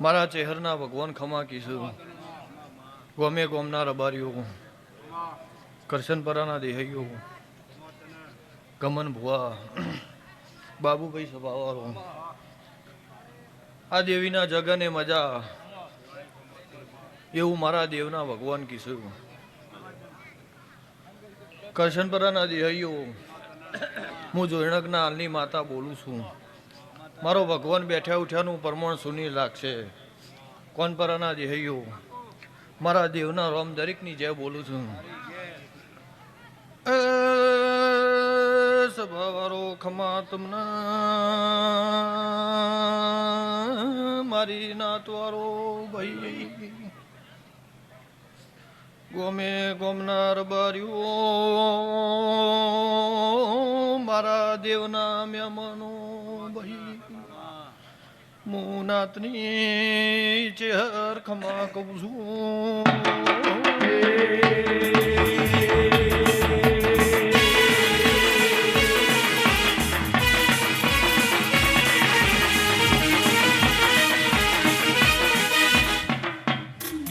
મારા ચહેરના ભગવાન ખમા કીશું ગોમે ગોમના રબારીઓ કરશનપરાના દેહૈયો ગમન ભુવા. બાબુભાઈ સભાવાળો. આ દેવીના જગને મજા. એવું મારા દેવના ભગવાન કીશું કરશનપરાના દેહૈયો હું જોઈણકના હાલની માતા બોલું છું. મારો ભગવાન બેઠા ઉઠ્યાનું પ્રમાણ સુની લાગશે. કોન પરાના દેહૈયો મારા દેવના રોમ દરેકની જય બોલું છું. સભાવારો ખમા તમને. મારી નાતવારો ભાઈ. ગોમે ગોમનાર બાર્યું મારા દેવના મેમનો ભાઈ. મુનાતની ચેહર ખમા કહું છું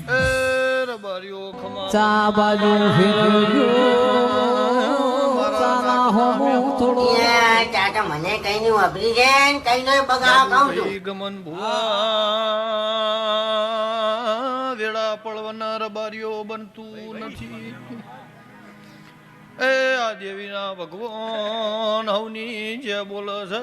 એ રબારીઓ ખમા ચા બાજુ યા, મને કઈ નું અભરી છે કઈ નો બગા કહું છું. ગમન ભુવા વેળા પડવાના રબારીઓ બનતું નથી. એ આ દેવીના ભગવાન હવની જે બોલે છે.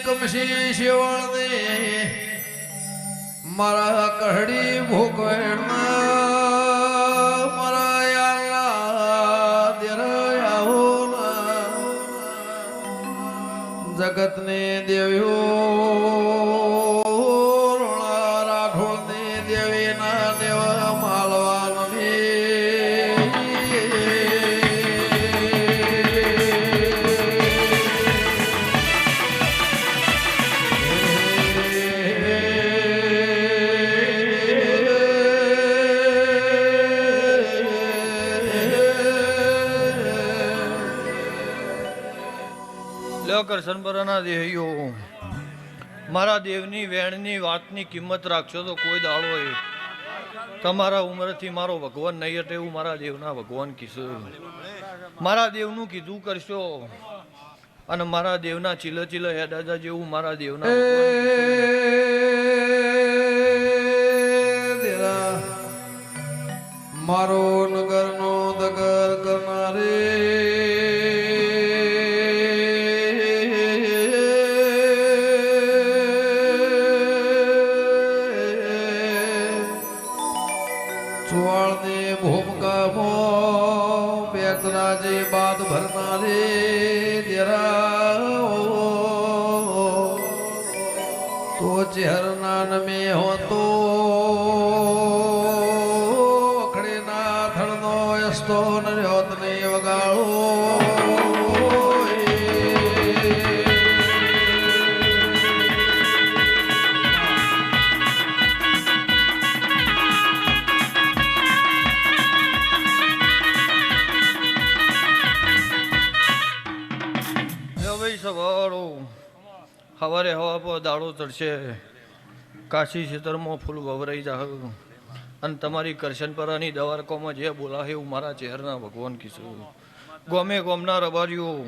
મારી કમશી દે મારા કહડી ભોગવણના લ્યો કરશનપરાના દેહીઓ મારા દેવની વેણની, વાતની કિંમત રાખશો તો કોઈ દાડો એ તમારા ઉંમરથી મારો ભગવાન નહીં હટે એવું મારા દેવના ભગવાન કીધું મારા દેવનું કીધું કરશો અને મારા દેવના ચીલો ચીલો હેડાદા જેવું મારા દેવના મારો બેતરાજે બાદ ભરનારે દેરાઓ. તો ચહેરના નમે હોતો. થળનો અસ્તો નર્યોત ને વગાડો ભાઈ સવારો. સવારે હવા પર દાડો ચડશે. કાશી ખેતરમાં ફૂલ વવરાઈ જાહ. અને તમારી કરશનપરાની દવારકોમાં જે બોલાવે એવું મારા ચહેરના ભગવાન કીધું. ગોમે ગોમના રબારીઓ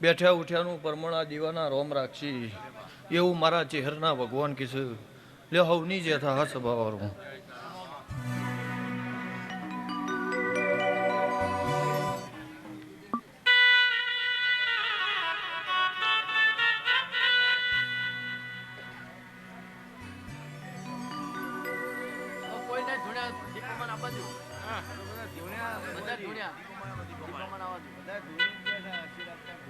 બેઠ્યા ઉઠ્યાનું પરમણા દીવાના રોમ રાખશી. એવું મારા ચહેરના ભગવાન કીધું. લે હવની જે થા હા સભાવાળું બાજુ. હા બધા ધૂણ્યા બધા ધૂણ્યા. દીપોમાં આવવા જોઈએ બધા ધૂણી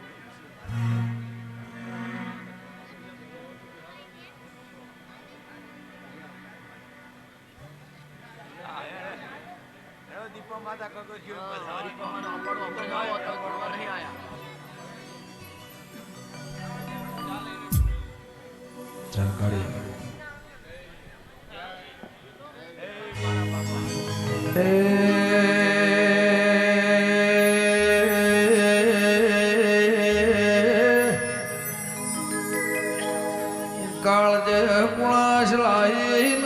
દીપો માતા કગો જીવ પધારી નહીં આયા. કાળજે કુણાશ લાઈ